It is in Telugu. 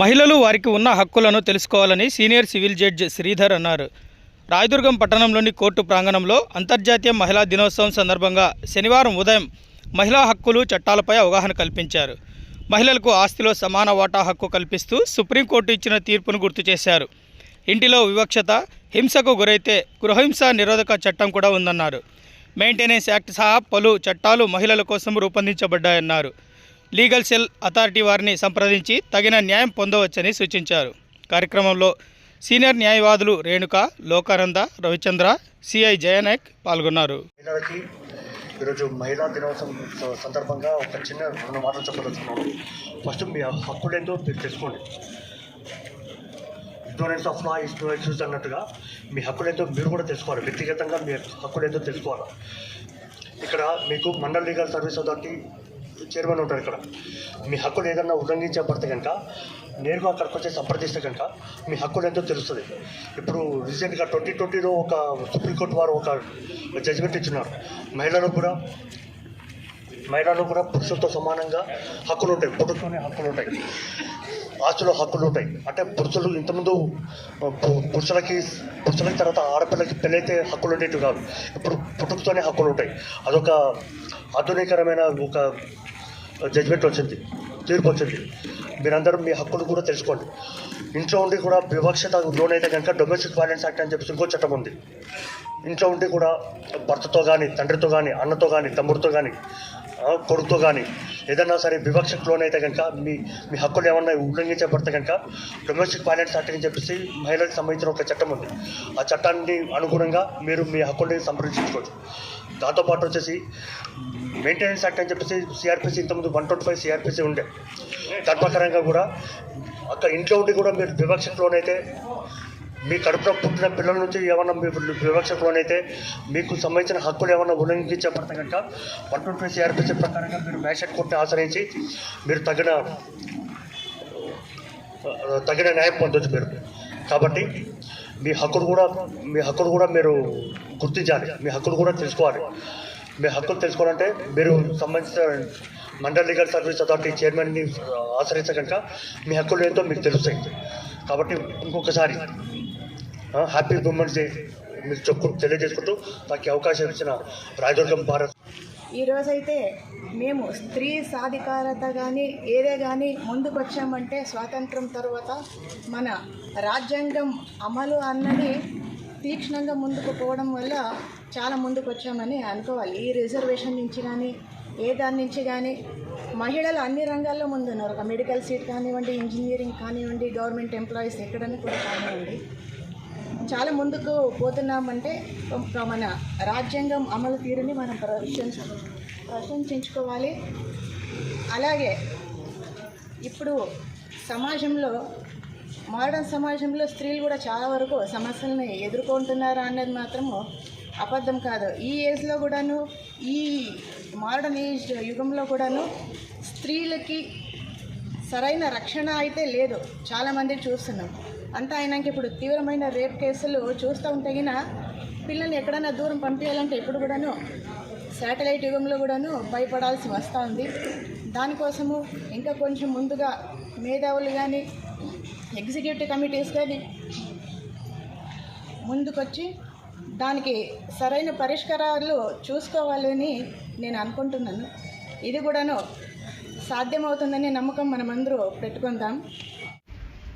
మహిళలు వారికి ఉన్న హక్కులను తెలుసుకోవాలని సీనియర్ సివిల్ జడ్జ్ శ్రీధర్ అన్నారు. రాయదుర్గం పట్టణంలోని కోర్టు ప్రాంగణంలో అంతర్జాతీయ మహిళా దినోత్సవం సందర్భంగా శనివారం ఉదయం మహిళా హక్కులు చట్టాలపై అవగాహన కల్పించారు. మహిళలకు ఆస్తిలో సమాన వాటా హక్కు కల్పిస్తూ సుప్రీంకోర్టు ఇచ్చిన తీర్పును గుర్తు చేశారు. ఇంటిలో వివక్షత హింసకు గురైతే గృహహింస నిరోధక చట్టం కూడా ఉందన్నారు. మెయింటెనెన్స్ యాక్ట్ సహా పలు చట్టాలు మహిళల కోసం రూపొందించబడ్డాయన్నారు. లీగల్ సెల్ అథారిటీ వారిని సంప్రదించి తగిన న్యాయం పొందవచ్చని సూచించారు. కార్యక్రమంలో సీనియర్ న్యాయవాదులు రేణుక లోకానంద రవిచంద్ర సిఐ జయనాయక్ పాల్గొన్నారు. ఈరోజు మహిళా దినోత్సవం సందర్భంగా ఒక చిన్న రెండు మాటలు చెప్పదలుచుకున్నాను. ఫస్ట్ మీ హక్కులు ఏంటో మీరు తెలుసుకోండి. Ignorance of law is no excuse అన్నట్టుగా మీ హక్కులు ఏంటో మీరు కూడా తెలుసుకోవాలి. వ్యక్తిగతంగా మీ హక్కులు ఏంటో తెలుసుకోవాలి? ఇక్కడ మీకు mandal legal service authority chairman ఉంటారు ఇక్కడ. మీ హక్కులు ఏదన్నా ఉల్లంఘించబడితే కనుక నేరుగా అక్కడికి వచ్చి సంప్రదిస్తే కనుక మీ హక్కులు ఎంతో తెలుస్తుంది. ఇప్పుడు రీసెంట్గా ట్వంటీ ట్వంటీలో ఒక సుప్రీంకోర్టు వారు ఒక జడ్జిమెంట్ ఇచ్చినారు. మహిళలకు కూడా మహిళలు కూడా పురుషులతో సమానంగా హక్కులు ఉంటాయి పుట్టుకతోనే హక్కులు ఉంటాయి ఆస్తిలో హక్కులు ఉంటాయి అంటే పురుషులు ఇంతకుముందు పు- పురుషులకి పురుషులకి తర్వాత ఆడపిల్లకి పెళ్ళైతే హక్కులు ఉండేవి కాదు. ఇప్పుడు పుట్టుకతోనే హక్కులు ఉంటాయి అదొక ఆధునికరమైన ఒక జడ్జిమెంట్ వచ్చింది తీర్పు వచ్చింది. మీరందరూ మీ హక్కులు కూడా తెలుసుకోండి. ఇంట్లో ఉండి కూడా వివక్షత లోనైతే కనుక డొమెస్టిక్ వైలెన్స్ యాక్ట్ అని చెప్పేసి ఇంకో చట్టం ఉంది. ఇంట్లో ఉండి కూడా భర్తతో కానీ తండ్రితో కానీ అన్నతో కానీ తమ్ముడితో కానీ కొడుకుతో కానీ ఏదన్నా సరే వివక్షకు లోనైతే కనుక మీ మీ హక్కులు ఏమన్నా ఉల్లంఘించబడితే కనుక డొమెస్టిక్ వైలెన్స్ యాక్ట్ అని చెప్పేసి మహిళలకు సంబంధించిన ఒక చట్టం ఉంది. ఆ చట్టాన్ని అనుగుణంగా మీరు మీ హక్కుల్ని సంరక్షించుకోవచ్చు. దాంతోపాటు వచ్చేసి మెయింటెనెన్స్ యాక్ట్ అని చెప్పేసి సిఆర్పిసి ఇంతకుముందు వన్ ట్వంటీ ఫైవ్ సిఆర్పిసి ఉండే. దాని ప్రకారంగా కూడా అక్కడ ఇంట్లో ఉండి కూడా మీరు వివక్షకు లోనైతే మీ కడుపులో పుట్టిన పిల్లల నుంచి ఏమన్నా మీ వివక్షకులోనైతే మీకు సంబంధించిన హక్కులు ఏమన్నా ఉల్లంఘించబడితే కనుక వన్ ట్వంటీ ఫైవ్ సిఆర్పిసి ప్రకారంగా మీరు మ్యాజిస్ట్రేట్ కోర్టుని ఆశ్రయించి మీరు తగిన తగిన న్యాయం పొందొచ్చు మీరు. కాబట్టి మీ హక్కులు కూడా మీ హక్కులు కూడా మీరు గుర్తించాలి. మీ హక్కులు కూడా తెలుసుకోవాలి. మీ హక్కులు తెలుసుకోవాలంటే మీరు సంబంధించిన మండల్ లీగల్ సర్వీస్ అథారిటీ చైర్మన్ని ఆశ్రయించ కనుక మీ హక్కులు ఏంటో మీకు తెలుస్తాయి. కాబట్టి ఇంకొకసారి హ్యాపీ ఉమెన్స్ డే మీరు చెప్పు తెలియజేసుకుంటూ నాకు అవకాశం ఇచ్చిన రాయదుర్గం భారత్. ఈరోజైతే మేము స్త్రీ సాధికారత కానీ ఏదే కానీ ముందుకు వచ్చామంటే స్వాతంత్రం తర్వాత మన రాజ్యాంగం అమలు అన్నది తీక్షణంగా ముందుకు పోవడం వల్ల చాలా ముందుకు వచ్చామని అనుకోవాలి. ఈ రిజర్వేషన్ నుంచి కానీ ఏ దాని నుంచి కానీ మహిళలు అన్ని రంగాల్లో ముందున్నారు. ఒక మెడికల్ సీట్ కానివ్వండి ఇంజనీరింగ్ కానివ్వండి గవర్నమెంట్ ఎంప్లాయీస్ ఎక్కడైనా కూడా కానివ్వండి. చాలా ముందుకు పోతున్నామంటే మన రాజ్యాంగం అమలు తీరుని మనం ప్రశంస ప్రశంసించుకోవాలి. అలాగే ఇప్పుడు సమాజంలో మోడర్న్ సమాజంలో స్త్రీలు కూడా చాలా వరకు సమస్యలను ఎదుర్కొంటున్నారా అన్నది మాత్రము అబద్ధం కాదు. ఈ ఏజ్లో కూడాను ఈ మోడర్న్ ఏజ్ యుగంలో కూడాను స్త్రీలకి సరైన రక్షణ అయితే లేదు. చాలామంది చూస్తున్నాం. అంతా అయినాక ఇప్పుడు తీవ్రమైన రేప్ కేసులు చూస్తూ ఉంటగిన పిల్లల్ని ఎక్కడైనా దూరం పంపించాలంటే ఇప్పుడు కూడాను శాటిలైట్ యుగంలో కూడాను భయపడాల్సి వస్తూ ఉంది. దానికోసము ఇంకా కొంచెం ముందుగా మేధావులు కానీ ఎగ్జిక్యూటివ్ కమిటీస్ కానీ ముందుకొచ్చి దానికి సరైన పరిష్కారాలు చూసుకోవాలని నేను అనుకుంటున్నాను. ఇది కూడాను సాధ్యమవుతుందనే నమ్మకం మనమందరూ పెట్టుకుందాం.